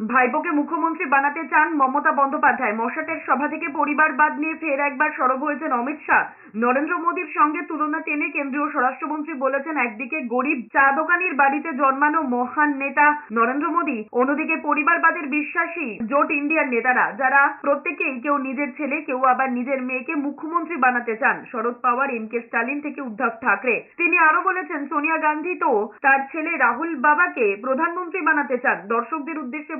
ভাইপোকে মুখ্যমন্ত্রী বানাতে চান মমতা বন্দ্যোপাধ্যায়। মশাটের সভা থেকে পরিবারবাদ নিয়ে ফের একবার সরব হয়েছেন অমিত শাহ। নরেন্দ্র মোদীর সঙ্গে তুলনা টেনে কেন্দ্রীয় স্বরাষ্ট্রমন্ত্রী বলেছেন, একদিকে গরিব চা দোকানির বাড়িতে জন্মানো মহান নেতা নরেন্দ্র মোদী, অন্যদিকে পরিবারবাদের বিশ্বাসী জোট ইন্ডিয়ার নেতারা, যারা প্রত্যেকেই কেউ নিজের ছেলে, কেউ আবার নিজের মেয়েকে মুখ্যমন্ত্রী বানাতে চান। শরদ পাওয়ার, এম কে স্টালিন থেকে উদ্ধব ঠাকরে। তিনি আরও বলেছেন, সোনিয়া গান্ধী তো তার ছেলে রাহুল বাবাকে প্রধানমন্ত্রী বানাতে চান। দর্শকদের উদ্দেশ্যে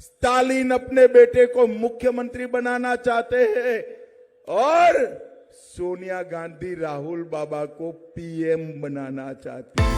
स्टालिन अपने बेटे को मुख्यमंत्री बनाना चाहते हैं। और सोनिया गांधी राहुल बाबा को पीएम बनाना चाहती है।